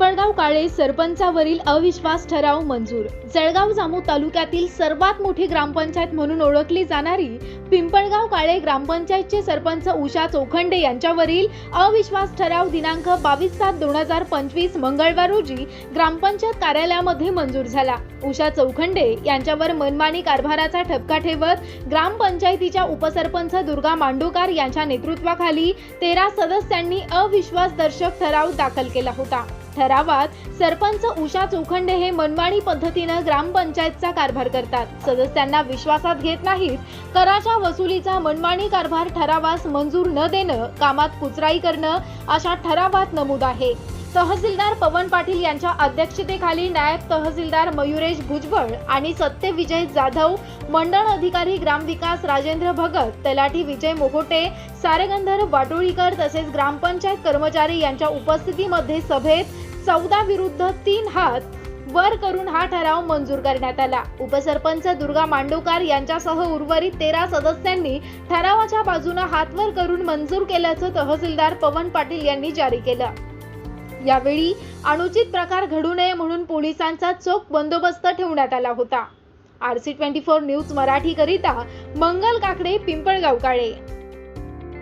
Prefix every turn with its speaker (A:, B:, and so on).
A: पिंपळगाव काळे सरपंचावरील अविश्वास ठराव मंजूर. जळगाव जामू तालुक्यातील सर्वात मोठी ग्रामपंचायत म्हणून ओळखली जाणारी पिंपळगाव काळे ग्रामपंचायतचे सरपंच उषा चोखंडे यांच्यावरील अविश्वास ठराव दिनांक बावीस सात दोन हजार पंचवीस मंगळवार रोजी ग्रामपंचायत कार्यालयामध्ये मंजूर झाला. उषा चौखंडे यांच्यावर मनमानी कारभाराचा ठपका ठेवत ग्रामपंचायतीच्या उपसरपंच दुर्गा मांडोकार यांच्या नेतृत्वाखाली तेरा सदस्यांनी अविश्वासदर्शक ठराव दाखल केला होता. ठरावात सरपंच उषा चोखंडे हे मनमाणी पद्धतीनं ग्रामपंचायतचा कारभार करतात. सदस्यांना विश्वासात घेत नाहीत. कराच्या वसुलीचा मनमाणी कारभार ठरावास मंजूर न देणं कामात कुचराई करणं अशा ठरावात नमूद आहे. तहसीलदार पवन पाटील यांच्या अध्यक्षतेखाली नायब तहसीलदार मयुरेश भुजबळ आणि सत्यविजय जाधव मंडळ अधिकारी ग्रामविकास राजेंद्र भगत तलाठी विजय मोहोटे सारेगंधर वाटोळीकर तसेच ग्रामपंचायत कर्मचारी यांच्या उपस्थितीमध्ये सभेत चौदा विरुद्ध तीन हात वर करून हा ठराव मंजूर करण्यात आला. उपसरपंच दुर्गा मांडोकार यांच्यासह उर्वरित तेरा सदस्यांनी ठरावाच्या बाजूने हात वर करून मंजूर केल्याचं तहसीलदार पवन पाटील यांनी जारी केलं. यावेळी अनुचित प्रकार घडू नये म्हणून पोलिसांचा चोख बंदोबस्त ठेवण्यात आला होता. RC twenty four news Marathi करिता मंगल काकडे पिंपळगाव काळे.